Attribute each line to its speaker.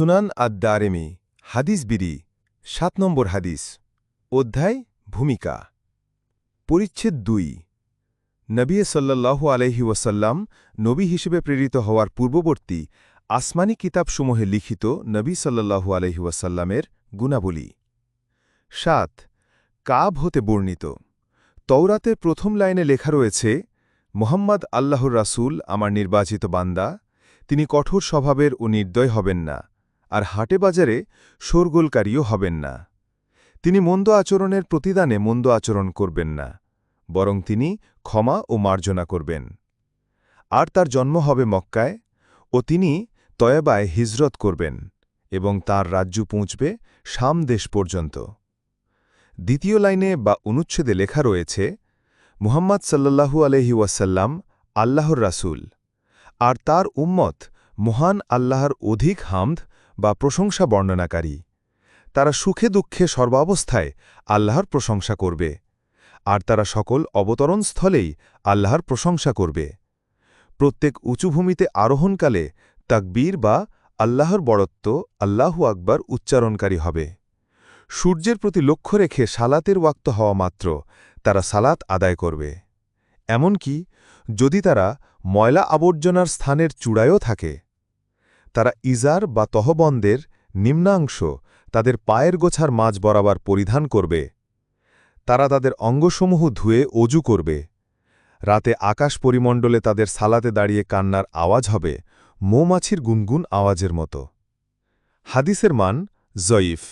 Speaker 1: সুনান আদ-দারেমি, হাদিস বিরি সাত নম্বর হাদিস, অধ্যায়, ভূমিকা। পরিচ্ছেদ দুই, নবী সাল্লাল্লাহু আলহি ওয়াসাল্লাম নবী হিসেবে প্রেরিত হওয়ার পূর্ববর্তী আসমানি কিতাবসমূহে লিখিত নবী সাল্লাল্লাহু আলহি ওয়াসাল্লামের গুণাবলী। সাত, কাব হতে বর্ণিত তৌরাতের প্রথম লাইনে লেখা রয়েছে, মোহাম্মদ আল্লাহর রাসূল আমার নির্বাচিত বান্দা, তিনি কঠোর স্বভাবের ও নির্দয় হবেন না। আর হাটে বাজারে শোরগোলকারীও হবেন না। তিনি মন্দ আচরণের প্রতিদানে মন্দ আচরণ করবেন না, বরং তিনি ক্ষমা ও মার্জনা করবেন। আর তার জন্ম হবে মক্কায় ও তিনি তয়াবায় হিজরত করবেন এবং তার রাজ্য পৌঁছবে শাম দেশ পর্যন্ত। দ্বিতীয় লাইনে বা অনুচ্ছেদে লেখা রয়েছে, মুহাম্মদ সাল্লাল্লাহু আলহি ওয়াসাল্লাম আল্লাহর রাসূল, আর তার উম্মত মহান আল্লাহর অধিক হামদ বা প্রশংসা বর্ণনাকারী। তারা সুখে দুঃখে সর্বাবস্থায় আল্লাহর প্রশংসা করবে। আর তারা সকল অবতরণ স্থলেই আল্লাহর প্রশংসা করবে। প্রত্যেক উঁচুভূমিতে আরোহণকালে তাকবীর বা আল্লাহর বড়ত্ব আল্লাহু আকবার উচ্চারণকারী হবে। সূর্যের প্রতি লক্ষ্য রেখে সালাতের ওয়াক্ত হওয়া মাত্র তারা সালাত আদায় করবে। এমনকি যদি তারা ময়লা আবর্জনার স্থানের চূড়ায়ও থাকে তারা ইজার বা তহবন্দের নিম্নাংশ তাদের পায়ের গোছার মাছ বরাবর পরিধান করবে। তারা তাদের অঙ্গসমূহ ধুয়ে অজু করবে। রাতে আকাশ পরিমণ্ডলে তাদের সালাতে দাঁড়িয়ে কান্নার আওয়াজ হবে মৌমাছির গুনগুন আওয়াজের মতো। হাদিসের মান জয়ীফ।